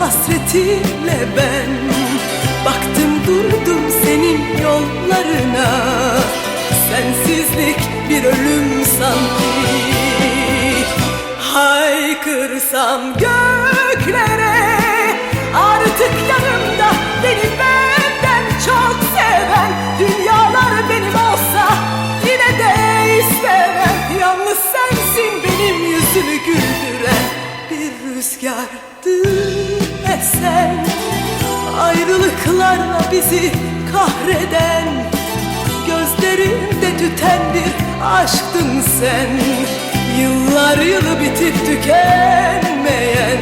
hasretinle ben Baktım durdum senin yollarına. Sensizlik bir ölüm sanki. Haykırsam göklere Artık yanımda beni benden çok seven Dünyalar benim olsa yine de istemem. Yalnız sensin benim yüzümü güldüren Bir rüzgardı esen Ayrılıklarla bizi kahreden Gözlerimde tüten bir aşktın sen. Yıllar yılı bitip tükenmeyen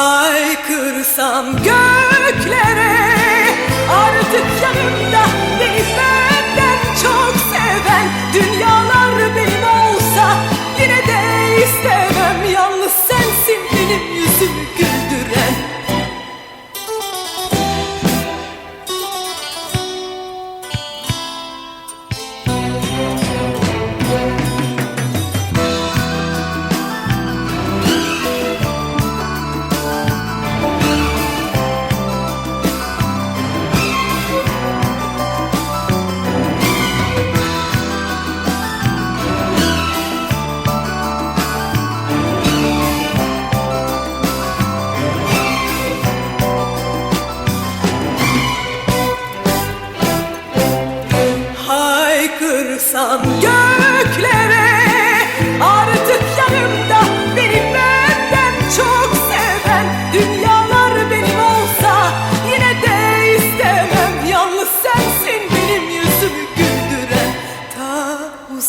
Haykırsam göklere Artık yanımda beni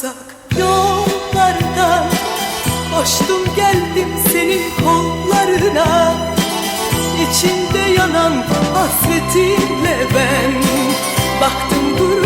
uzak yollardan Koştum geldim senin kollarına. İçimde yanan hasretinle ben Baktım dur